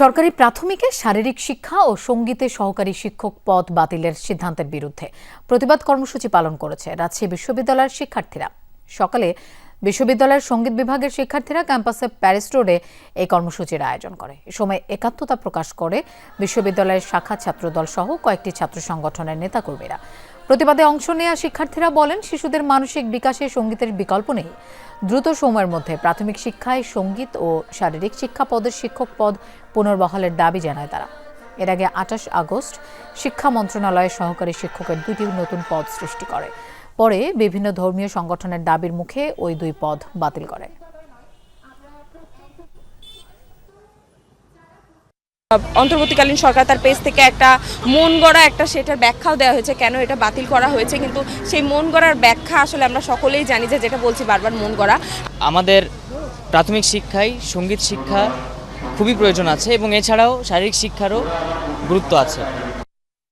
সরকারি প্রাথমিকে শারীরিক শিক্ষা ও সঙ্গীতে সহকারী শিক্ষক পদ বাতিলের সিদ্ধান্তের বিরুদ্ধে প্রতিবাদ কর্মসূচি পালন করেছে রাজশাহী বিশ্ববিদ্যালয়ের শিক্ষার্থীরা। সকালে বিশ্ববিদ্যালয়ের সংগীত বিভাগের শিক্ষার্থীরা ক্যাম্পাসে প্যারিস রোডে এই কর্মসূচির আয়োজন করে। এ সময় একাত্মতা প্রকাশ করে বিশ্ববিদ্যালয়ের শাখা ছাত্রদল সহ কয়েকটি ছাত্র সংগঠনের নেতাকর্মীরা। প্রতিবাদে অংশ নেয়া শিক্ষার্থীরা বলেন, শিশুদের মানসিক বিকাশে সঙ্গীতের বিকল্প নেই। দ্রুত সময়ের মধ্যে প্রাথমিক শিক্ষায় সংগীত ও শারীরিক শিক্ষা পদের শিক্ষক পদ পুনর্বহালের দাবি জানায় তারা। এর আগে আঠাশ আগস্ট শিক্ষা মন্ত্রণালয়ের সহকারী শিক্ষকের দুটি নতুন পদ সৃষ্টি করে। পরে বিভিন্ন ধর্মীয় সংগঠনের দাবির মুখে ওই দুই পদ বাতিল করে। অন্তর্বর্তীকালীন সরকার তার পেজ থেকে একটা মন গড়া একটা সেটার ব্যাখ্যাও দেওয়া হয়েছে, কেন এটা বাতিল করা হয়েছে, কিন্তু সেই মন গড়ার ব্যাখ্যা আসলে আমরা সকলেই জানি যে যেটা বলছি বারবার, মন গড়া। আমাদের প্রাথমিক শিক্ষায় সংগীত শিক্ষা খুবই প্রয়োজন আছে এবং এছাড়াও শারীরিক শিক্ষারও গুরুত্ব আছে।